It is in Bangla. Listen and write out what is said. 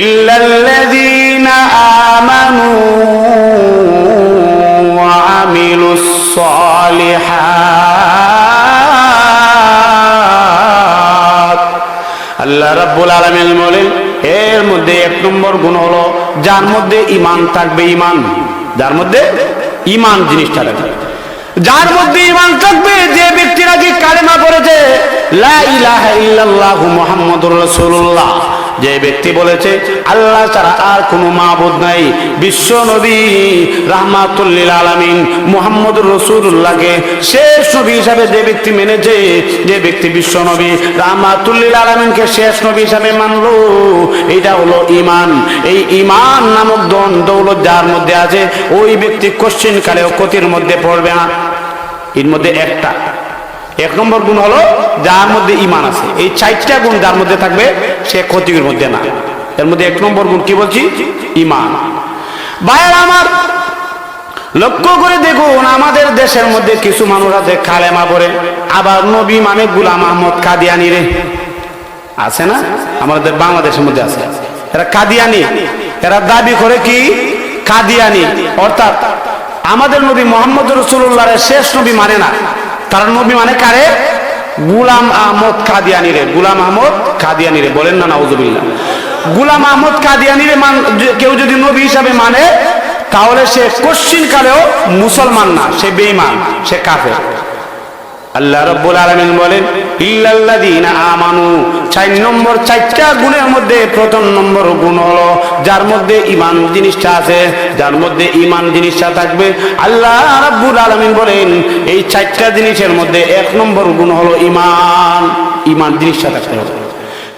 ইল্লাল্লাযীনা আমানু ওয়া আমিলুস সালিহাত। আল্লাহ রাব্বুল আলামিন বলেন, এর মধ্যে এক নম্বর গুণ হলো, যার মধ্যে ইমান থাকবে ইমান যার মধ্যে ইমান জিনিসটা থাকবে যার মধ্যে ইমান থাকবে, যে ব্যক্তিরা কি কালেমা করেছে লা ইলাহা ইল্লাল্লাহু মুহাম্মাদুর রাসূলুল্লাহ। যে ব্যক্তি বলেছে, আল্লাহ ছাড়া আর কোনো মাবুদ নাই। বিশ্ব নবী রাহমাতুল্লিল আলামিন মুহাম্মদুর রাসূলুল্লাহকে শেষ নবী হিসাবে যে ব্যক্তি মেনেছে, যে ব্যক্তি বিশ্ব নবী রাহমাতুল্লিল আলামিনকে শেষ নবী হিসাবে মানলো, এটা হলো ইমান এই ইমান নামক দন দৌলত যার মধ্যে আছে, ওই ব্যক্তি কোশ্চিন কালেও ক্ষতির মধ্যে পড়বে না। এর মধ্যে একটা। এক নম্বর গুণ হলো যার মধ্যে ইমান আছে। এই চারটা গুণ যার মধ্যে থাকবে, সে ক্ষতির মধ্যে না। এর মধ্যে এক নম্বর গুণ কি বলছি? ইমান ভাইয়ের আমার, লক্ষ্য করে দেখুন, আমাদের দেশের মধ্যে কিছু মানুষ আছে কালেমা পড়ে আবার নবী মানে গুলাম আহমদ কাদিয়ানি রে। আছে না? আমাদের বাংলাদেশের মধ্যে আছে। এরা কাদিয়ানি। এরা দাবি করে কি? কাদিয়ানি। অর্থাৎ আমাদের নবী মোহাম্মদ রসুল্লাহ শেষ নবী মানে না। তার নবী মানে কারে? গুলাম আহমদ কাদিয়ানি রে গুলাম আহমদ কাদিয়ানি রে বলেন না, নাউজুবিল্লাহ। গুলাম আহমদ কাদিয়ানি রে মান কেউ যদি নবী হিসাবে মানে তাহলে সে কশ্চিন কালেও মুসলমান না, সে বেঈমান, সে কাফের। আল্লাহ রব্বুল আলামিন বলেন মধ্যে প্রথম নম্বর গুণ হলো, যার মধ্যে ইমান জিনিসটা আছে, যার মধ্যে ইমান জিনিসটা আল্লাহ বলেন, এই জিনিসের মধ্যে এক নম্বর গুণ হলো ইমান ইমান জিনিসটা থাকতে হবে।